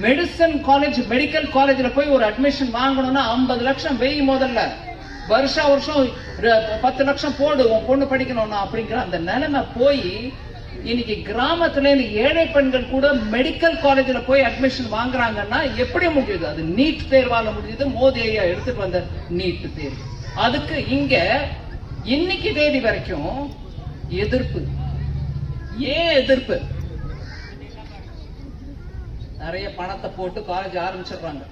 Medicine college medical காலேஜ்ல போய் ஒரு அட்மிஷன் வாங்கணும்னா ஐம்பது லட்சம் வெய் முதல்ல. வருஷம் வருஷம் பத்து லட்சம் போடு உன் பொண்ணு படிக்கணும்னா அப்படிங்கிற அந்த நிலைமை போய் இன்னைக்கு கிராமத்துல ஏழை பெண்கள் கூட மெடிக்கல் காலேஜ்ல போய் அட்மிஷன் வாங்குறாங்கன்னா எப்படி முடியுது? அது நீட் தேர்வால முடியுது மோதி ஐயா எடுத்துட்டு வந்த நீட் தேர்வு. அதுக்கு இங்க இன்னைக்கு தேதி வரைக்கும் எதிர்ப்பு. ஏன் எதிர்ப்பு? நிறைய பணத்தை போட்டு காலேஜ் ஆரம்பிச்சிடுறாங்க.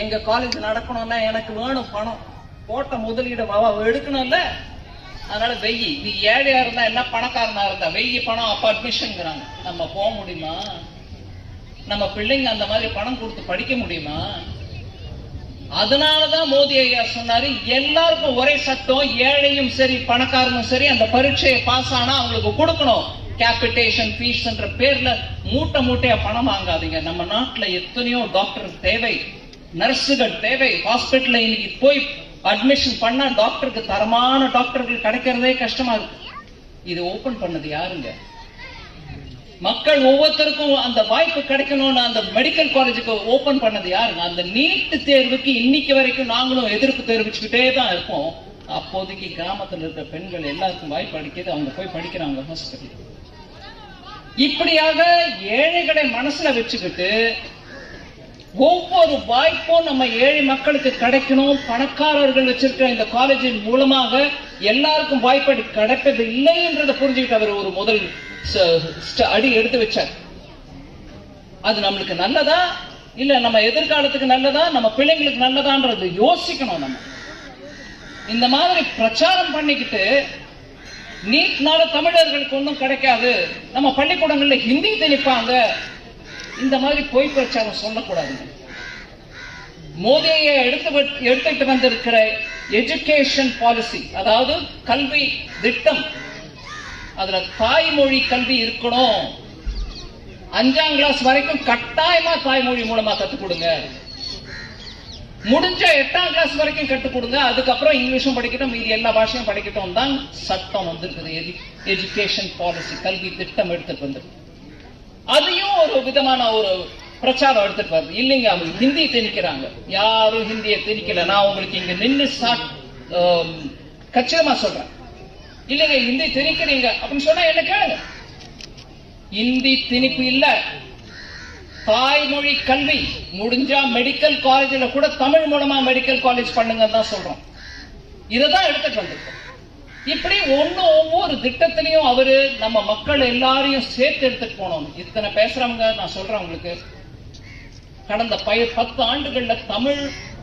எங்க காலேஜ் நடக்கணும்னா எனக்கு வேணும் பணம். போட்ட முதலீடு எடுக்கணும்ல? அதனால வெயி நீ ஏழையா இருந்தா என்ன பணக்காரனா இருந்தா வெயி பணம் அப்ப அட்மிஷன்ங்கிறாங்க நம்ம போக முடியுமா? நம்ம பிள்ளைங்க அந்த மாதிரி பணம் கொடுத்து படிக்க முடியுமா? அதனாலதான் மோடி ஐயா சொன்னாரு எல்லாருக்கும் ஒரே சட்டம் ஏழையும் சரி பணக்காரனும் சரி அந்த பரீட்சையை பாஸ் ஆனா அவங்களுக்கு கொடுக்கணும். கேபிட்டேஷன் ஃபீஸ் என்ற பேர்ல மூட்டை மூட்டையா பணம் வாங்காதீங்க. நம்ம நாட்டுல எத்தனையோ டாக்டர் தேவை. நர்ஸுகள் தேவை. ஹாஸ்பிட்டல்ல இன்னைக்கு போய் அட்மிஷன் பண்ணா டாக்டருக்கு தரமான டாக்டர்கள் கிடைக்கிறதே கஷ்டமா இருக்கு. இது ஓபன் பண்ணது யாருங்க? மக்கள் ஒவ்வொருத்தருக்கும் அந்த வாய்ப்பு கிடைக்கணும்னு அந்த மெடிக்கல் காலேஜுக்கு ஓபன் பண்ணது யாருங்க? அந்த நீட்டு தேர்வுக்கு இன்னைக்கு வரைக்கும் நாங்களும் எதிர்ப்பு தெரிவிச்சுக்கிட்டே தான் இருப்போம். அப்போதைக்கு கிராமத்தில் இருக்க பெண்கள் எல்லாருக்கும் வாய்ப்பு அடிக்கிறது அவங்க போய் படிக்கிறாங்க ஹாஸ்பிட்டல் இப்படியாக ஏழைகளை மனசுல வச்சுக்கிட்டு ஒவ்வொரு வாய்ப்பும் நம்ம ஏழை மக்களுக்கு கிடைக்கணும். பணக்காரர்கள் வச்சிருக்கிற இந்த காலேஜின் மூலமாக எல்லாருக்கும் வாய்ப்பு கிடைப்பது இல்லைன்றதை புரிஞ்சுக்கிட்டு அவர் ஒரு முதல் அடி எடுத்து வச்சார். அது நம்மளுக்கு நல்லதா? இல்ல நம்ம எதிர்காலத்துக்கு நல்லதா? நம்ம பிள்ளைங்களுக்கு நல்லதான்றது யோசிக்கணும் நம்ம. இந்த மாதிரி பிரச்சாரம் பண்ணிக்கிட்டு நீட்னால தமிழர்களுக்கு ஒன்றும் கிடைக்காது. நம்ம பள்ளிக்கூடங்கள்ல ஹிந்தி திணிப்பாங்க. இந்த மாதிரி பொய் பிரச்சாரம் சொல்லக்கூடாதுங்க மோதியை எடுத்து வ- எடுத்துட்டு வந்திருக்கிற எஜுகேஷன் பாலிசி அதாவது கல்வி திட்டம். அதுல தாய்மொழி கல்வி இருக்கணும். அஞ்சாம் கிளாஸ் வரைக்கும் கட்டாயமா தாய்மொழி மூலமா கத்துக் கொடுங்க. முடிஞ்ச எட்டாம் கிளாஸ் வரைக்கும் கற்றுக் கொடுங்க அதுக்கப்புறம் இங்கிலீஷும் படிக்கட்டும் மீதி எல்லா பாஷையும் படிக்கட்டும் தான் சட்டம் வந்திருக்குது. எஜுகேஷன் பாலிசி கல்வி திட்டம் எடுத்துட்டு வந்திருக்கு. அதையும் ஒரு விதமான ஒரு பிரச்சாரம் எடுத்துட்டு வருது. இல்லைங்க அவங்க ஹிந்தி திணிக்கிறாங்க. யாரும் ஹிந்தியை திணிக்கல. நான் உங்களுக்கு இங்க நின்று கச்சிதமா சொல்றேன். இல்லைங்க ஹிந்தி திணிக்கிறீங்க அப்படின்னு சொன்னா என்ன கேளுங்க. ஹிந்தி திணிப்பு இல்ல. தாய்மொழி கல்வி முடிஞ்சா மெடிக்கல் காலேஜில் கூட தமிழ் மூலமா மெடிக்கல் காலேஜ் பண்ணுங்கன்னு தான் சொல்றோம். இததான் எடுத்துட்டு வந்திருக்கோம் இப்படி ஒன்று ஒவ்வொரு திட்டத்திலையும் அவரு நம்ம மக்கள் எல்லாரையும் சேர்த்து எடுத்துட்டு போனோம். இத்தனை பேசுறவங்க நான் சொல்றேன் உங்களுக்கு. கடந்த பய பத்து ஆண்டுகள்ல தமிழ்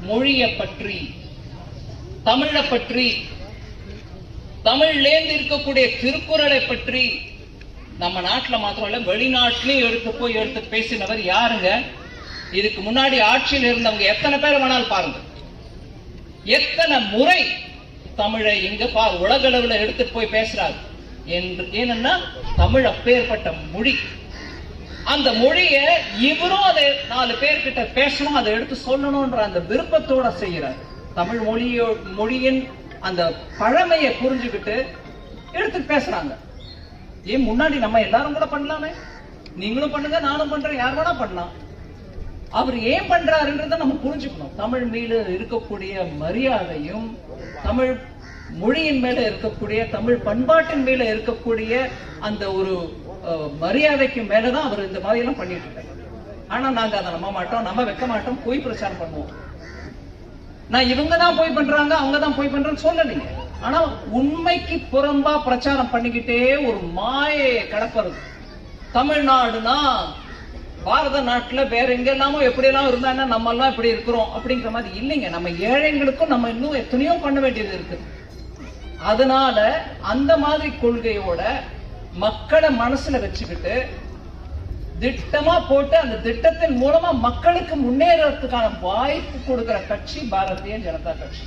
மொழியை பற்றி தமிழை பற்றி தமிழ்லேந்து இருக்கக்கூடிய திருக்குறளை பற்றி நம்ம நாட்டுல மாத்திரம் இல்லை வெளிநாட்டிலையும் எடுத்து போய் எடுத்து பேசினவர் யாருங்க? இதுக்கு முன்னாடி ஆட்சியில் இருந்தவங்க எத்தனை பேர் வேணாலும் பாருங்க. எத்தனை முறை தமிழை இங்க பா உலகளவுல எடுத்துட்டு போய் பேசுறாரு. என்று ஏனென்னா தமிழ் அப்பேற்பட்ட மொழி. அந்த மொழிய இவரும் அதை நாலு பேர்கிட்ட பேசணும் அதை எடுத்து சொல்லணும்ன்ற அந்த விருப்பத்தோட செய்யறாரு. தமிழ் மொழியோ மொழியின் அந்த பழமையை புரிஞ்சுக்கிட்டு எடுத்து பேசுறாங்க. ஏன் முன்னாடி நம்ம எல்லாரும் கூட பண்ணலாமே. நீங்களும் பண்ணுங்க நானும் பண்றேன் யார் வேணா பண்ணலாம். அவர் ஏன் பண்றாருன்றத நம்ம புரிஞ்சுக்கணும். தமிழ் மீது இருக்கக்கூடிய மரியாதையும் தமிழ் மொழியின் மேல இருக்கக்கூடிய தமிழ் பண்பாட்டின் மேல இருக்கக்கூடிய அந்த ஒரு அஹ், மரியாதைக்கு மேலதான் அவர் இந்த மாதிரி எல்லாம் பண்ணிட்டு இருக்காரு. ஆனா நாங்க அதை நம்ப மாட்டோம் நம்ம வைக்க மாட்டோம் போய் பிரச்சாரம் பண்ணுவோம். நான் இவங்க தான் போய் பண்றாங்க அவங்க தான் போய் பண்றேன்னு சொல்லலைங்க ஆனா உண்மைக்கு புறம்பா பிரச்சாரம் பண்ணிக்கிட்டே ஒரு மாயையை கடப்பறது தமிழ்நாடுனா பாரத நாட்டுல வேற எங்கெல்லாமோ எப்படி எல்லாம் இருந்தாங்கன்னா நம்ம எல்லாம் இப்படி இருக்கிறோம் அப்படிங்கிற மாதிரி இல்லைங்க. நம்ம ஏழைங்களுக்கும் நம்ம இன்னும் எத்தனையோ பண்ண வேண்டியது இருக்கு. அதனால அந்த மாதிரி கொள்கையோட மக்களை மனசுல வச்சுக்கிட்டு திட்டமா போட்டு அந்த திட்டத்தின் மூலமா மக்களுக்கு முன்னேறதுக்கான வாய்ப்பு கொடுக்கிற கட்சி பாரதிய ஜனதா கட்சி.